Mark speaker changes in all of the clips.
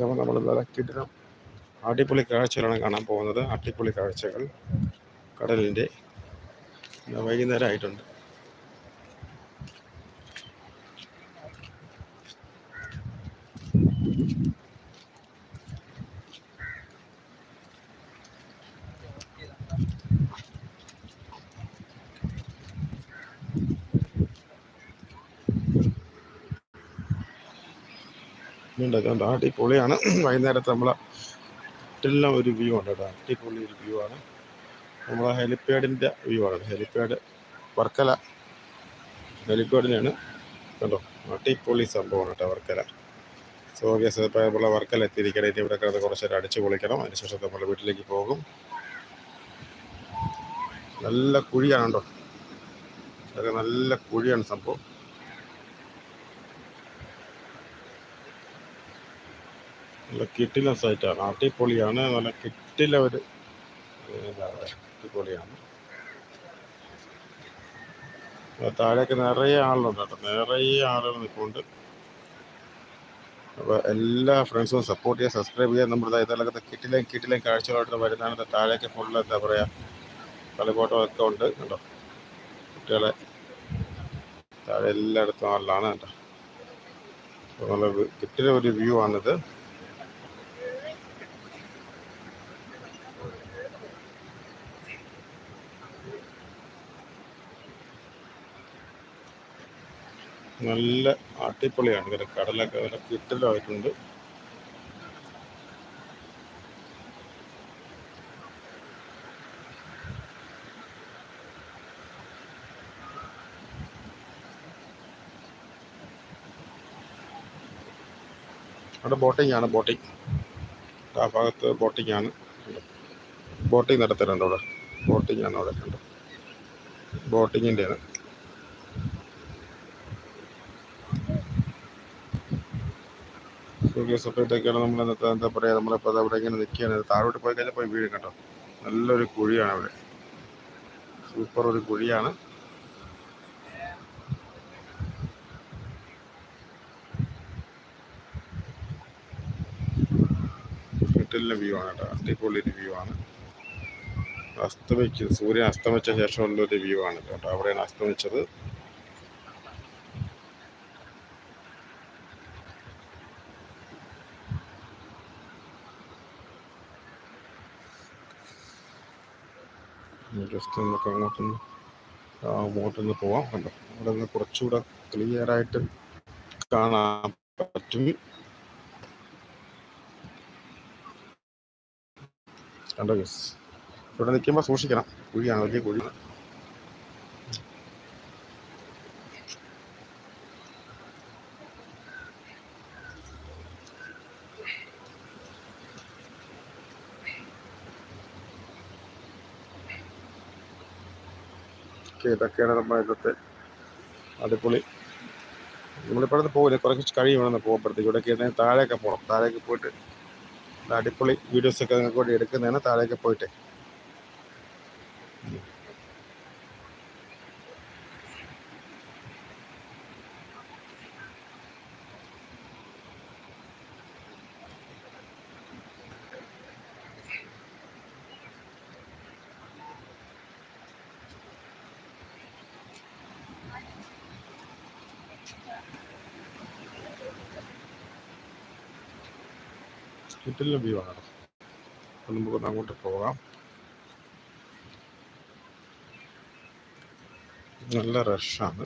Speaker 1: സമയം നമ്മൾ നല്ല അടിപൊളി കാഴ്ചകളാണ് കാണാൻ പോകുന്നത്. അടിപൊളി കാഴ്ചകൾ. കടലിന്റെ വൈകുന്നേരമായിട്ടുണ്ട് ആ അടിപൊളിയാണ്. വൈകുന്നേരത്തെ നമ്മളെ എല്ലാം ഒരു വ്യൂ ഉണ്ട് കേട്ടോ. അടിപൊളി ഒരു വ്യൂ ആണ്. നമ്മളെ ഹെലിപ്പാഡിന്റെ വ്യൂ ആണ്. ഹെലിപ്പാഡ് വർക്കല ഹെലിപ്പാഡിനാണ് കണ്ടോ? അടിപൊളി സംഭവമാണ് കേട്ടോ വർക്കല. സോ ഗസ് ഇപ്പോൾ നമ്മളെ വർക്കല എത്തിയിരിക്കണം ഇനി ഇവിടെ കിടന്ന് കുറച്ച് നേരം അടിച്ച് പൊളിക്കണം. അതിനുശേഷം നമ്മൾ വീട്ടിലേക്ക് പോകും. നല്ല കുഴിയാണ് കേട്ടോ. അതൊക്കെ നല്ല കുഴിയാണ് സംഭവം. നല്ല കിട്ടില സൈറ്റാണ്. അടിപൊളിയാണ്. നല്ല കിട്ടില ഒരു അടിപൊളിയാണ്. താഴേക്ക് നിറയെ ആളുണ്ട് കേട്ടോ. നിറയെ ആളുകൾ നിൽക്കുന്നുണ്ട് അപ്പോൾ എല്ലാ ഫ്രണ്ട്സും സപ്പോർട്ട് ചെയ്യുക സബ്സ്ക്രൈബ് ചെയ്യുക. നമ്മുടെ ഇതിലൊക്കെ കിട്ടിലേയും കിട്ടിലേയും കാഴ്ചകളായിട്ട് വരുന്നതാണ്. താഴേക്ക് ഫുള്ള് എന്താ പറയുക കളിക്കോട്ടം ഒക്കെ ഉണ്ട് കേട്ടോ. കുട്ടികളെ താഴെ എല്ലായിടത്തും ആളിലാണ് കേട്ടോ. അപ്പോൾ നല്ല കിട്ടിലെ ഒരു വ്യൂ ആണിത്. നല്ല അടിപൊളിയാണ്. ഇങ്ങനെ കടലൊക്കെ നല്ല കിട്ടലായിട്ടുണ്ട്. അവിടെ ബോട്ടിംഗ് ആണ് ബോട്ടിംഗ്. ആ ഭാഗത്ത് ബോട്ടിംഗ് ആണ്. ബോട്ടിംഗ് നടത്തലുണ്ട് അവിടെ. ബോട്ടിംഗ് ആണ് അവിടെ കണ്ടോ ബോട്ടിങ്ങിന്റെ ആണ് സൂര്യ സപ്പറേറ്റൊക്കെയാണ് നമ്മൾ ഇന്നത്തെ എന്താ പറയുക നമ്മളിപ്പോൾ അവിടെ ഇങ്ങനെ നിൽക്കുകയാണ് താഴോട്ട് പോയി കഴിഞ്ഞാൽ പോയി വീഴും കേട്ടോ. നല്ലൊരു കുഴിയാണ് അവിടെ. സൂപ്പർ ഒരു കുഴിയാണ്. കിട്ടില്ല വ്യൂ ആണ് കേട്ടോ. അടിപൊളി ഒരു വ്യൂ ആണ്. അസ്തമിച്ച് സൂര്യൻ അസ്തമിച്ച ശേഷമുള്ള ഒരു വ്യൂ ആണ് കേട്ടോ. അവിടെയാണ് അസ്തമിച്ചത്. ജസ്റ്റ് നമുക്ക് അങ്ങോട്ടൊന്ന് അങ്ങോട്ടൊന്ന് പോവാം കണ്ടോ? അവിടെ നിന്ന് കുറച്ചുകൂടെ ക്ലിയർ ആയിട്ട് കാണാൻ പറ്റും. കണ്ടോ ഗസ് ഇവിടെ നിൽക്കുമ്പോൾ സൂക്ഷിക്കണം. കുഴിയാണ് വലിയ കുഴി ഓക്കെ ഇതൊക്കെയാണ് നമ്മുടെ ഇന്നത്തെ അടിപൊളി. നമ്മളിപ്പോൾ അടുത്ത് പോകില്ല കുറച്ച് കഴിയും വേണം പോകുമ്പോഴത്തേക്ക്. ഇവിടെയൊക്കെ കയറി താഴേക്ക് പോകണം താഴേക്ക് പോയിട്ട് അടിപൊളി വീഡിയോസൊക്കെ നിങ്ങൾക്ക് വേണ്ടി എടുക്കുന്നതാണ്. താഴേക്ക് പോയിട്ട്. കിട്ടില്ല വ്യൂ ആണ് അപ്പോൾ നമുക്കൊന്ന് അങ്ങോട്ട് പോകാം നല്ല റഷാണ്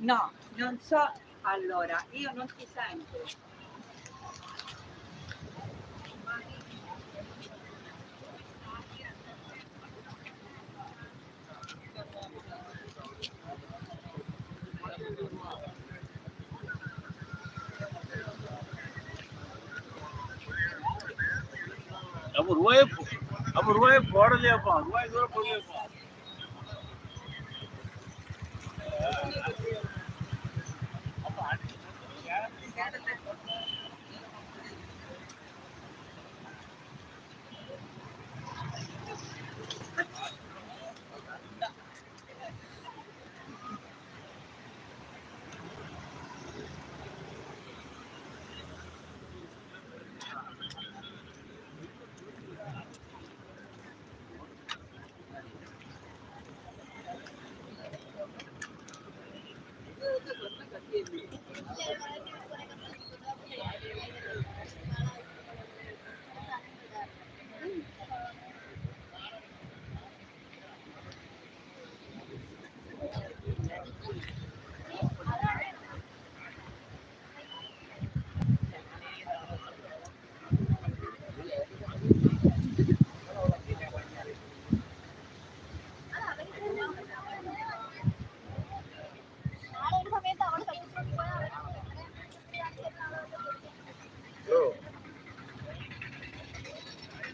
Speaker 2: No, non so. Allora, io non ti sento.
Speaker 3: அப்போ ரூபாயே அப்போ ரூபாயே போடலையாப்பா ரூபாய் தூரம் போடலையாப்பா அப்போ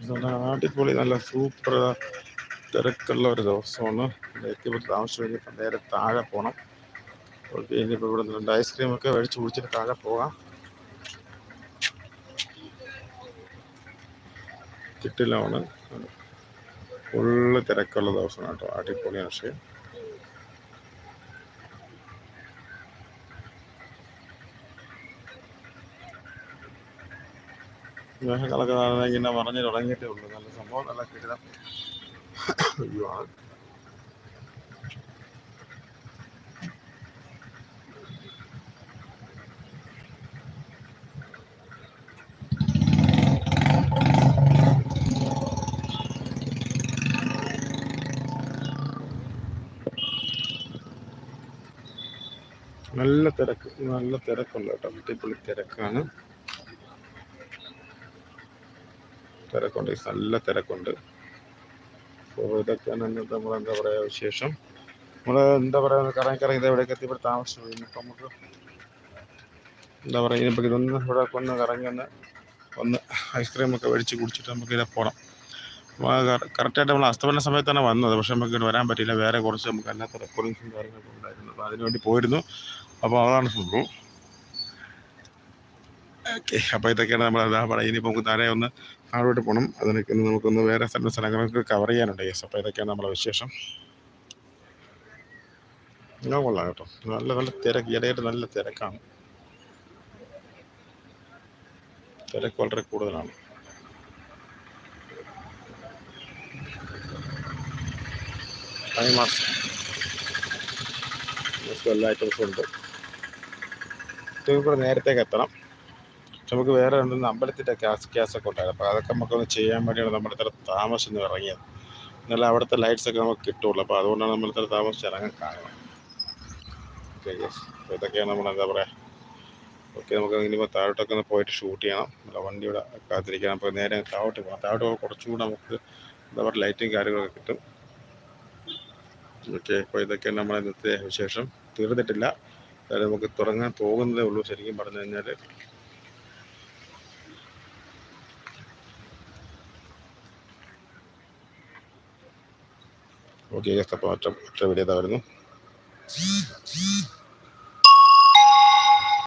Speaker 1: അടിപൊളി നല്ല സൂപ്പർ തിരക്കുള്ള ഒരു ദിവസമാണ്. എത്തിപ്പെട്ട് താമസിച്ചു കഴിഞ്ഞപ്പോൾ നേരെ താഴെ പോകണം ഓക്കെ ഇനിയിപ്പോൾ ഇവിടെ രണ്ട് ഐസ്ക്രീമൊക്കെ മേടിച്ച് കുടിച്ചിട്ട് താഴെ പോകാം. കിട്ടില്ലാണ് ഫുള്ള് തിരക്കുള്ള ദിവസമാണ് കേട്ടോ. അടിപൊളിയാണ് പക്ഷേ. മേഘങ്ങളൊക്കെ ഇങ്ങനെ പറഞ്ഞു തുടങ്ങിയിട്ടേ ഉള്ളൂ. നല്ല സംഭവം നല്ല കിടിലം. നല്ല തിരക്ക് നല്ല തിരക്കുണ്ട് കേട്ടോ. അടിപൊളി തിരക്കാണ്. തിരക്കുണ്ട് നല്ല തിരക്കുണ്ട്. അപ്പോൾ ഇതൊക്കെയാണ് ഇന്നത്തെ നമ്മൾ എന്താ പറയുക വിശേഷം? നമ്മൾ എന്താ പറയുക കറങ്ങി കറങ്ങി ഇത് എവിടേക്ക് എത്തി ഇവിടെ താമസിച്ചു ഇനിയിപ്പോൾ നമുക്ക് എന്താ പറയുക ഇനിയിപ്പോൾ ഇതൊന്ന് ഇവിടെ ഒന്ന് കറങ്ങി ഒന്ന് ഒന്ന് ഐസ്ക്രീം ഒക്കെ മേടിച്ച് കുടിച്ചിട്ട് നമുക്ക് ഇതിനെ പോകണം കറക്റ്റായിട്ട് നമ്മൾ അസ്തമന സമയത്താണ് വന്നത് പക്ഷേ നമുക്ക് ഇവിടെ വരാൻ പറ്റിയില്ല. വേറെ കുറച്ച് നമുക്ക് അല്ലാത്ത റെക്കോർഡിങ്സും കാര്യങ്ങളൊക്കെ ഉണ്ടായിരുന്നു. അപ്പോൾ അതിനുവേണ്ടി പോയിരുന്നു. അപ്പോൾ അതാണ് സംഭവം ഓക്കെ. അപ്പോൾ ഇതൊക്കെയാണ് നമ്മൾ അതാ പറയുക. ഇനിയിപ്പോൾ നമുക്ക് താഴെ ഒന്ന് താഴോട്ട് പോകണം അതിനൊക്കെ നമുക്കൊന്ന് വേറെ സ്ഥലം സ്ഥലങ്ങളൊക്കെ കവർ ചെയ്യാനുണ്ട് യെസ് അപ്പോൾ ഇതൊക്കെയാണ് നമ്മളെ വിശേഷം. ഞാൻ കൊള്ളാം കേട്ടോ. നല്ല നല്ല തിരക്ക്. ഇടയായിട്ട് നല്ല തിരക്കാണ്. തിരക്ക് വളരെ കൂടുതലാണ്. എല്ലാ ഐറ്റംസും ഉണ്ട്. നേരത്തേക്ക് എത്തണം. നമുക്ക് വേറെ ഉണ്ടെന്ന് അമ്പലത്തിന്റെ ഗ്യാസ് ഗ്യാസൊക്കെ ഉണ്ടായിരുന്നു. അപ്പോൾ അതൊക്കെ നമുക്കൊന്ന് ചെയ്യാൻ വേണ്ടിയാണ് നമ്മൾ ഇത്ര താമസിച്ച് ഇറങ്ങിയത്. എന്നാലും അവിടുത്തെ ലൈറ്റ്സ് ഒക്കെ നമുക്ക് കിട്ടുള്ളൂ. അപ്പോൾ അതുകൊണ്ടാണ് നമ്മൾ ഇത്ര താമസിച്ച് ഇറങ്ങാൻ കാരണം. ഓക്കെ യെസ് അപ്പോൾ ഇതൊക്കെയാണ് നമ്മൾ എന്താ പറയുക ഓക്കെ നമുക്ക് ഇനിയിപ്പോൾ താഴോട്ടൊക്കെ ഒന്ന് പോയിട്ട് ഷൂട്ട് ചെയ്യണം. നമ്മുടെ വണ്ടി ഇവിടെ കാത്തിരിക്കണം. അപ്പോൾ നേരെ താഴോട്ട് പോകാം താഴോട്ട് പോകുമ്പോൾ കുറച്ചുകൂടെ നമുക്ക് എന്താ പറയുക ലൈറ്റും കാര്യങ്ങളൊക്കെ കിട്ടും. ഓക്കെ അപ്പോൾ ഇതൊക്കെയാണ് നമ്മുടെ ഇന്നത്തെ വിശേഷം. തീർന്നിട്ടില്ല. അതായത് നമുക്ക് തുടങ്ങാൻ പോകുന്നതേ ഉള്ളൂ. ശരിക്കും പറഞ്ഞു കഴിഞ്ഞാൽ ഓക്കെ അപ്പോൾ വീഡിയോ വരുന്നു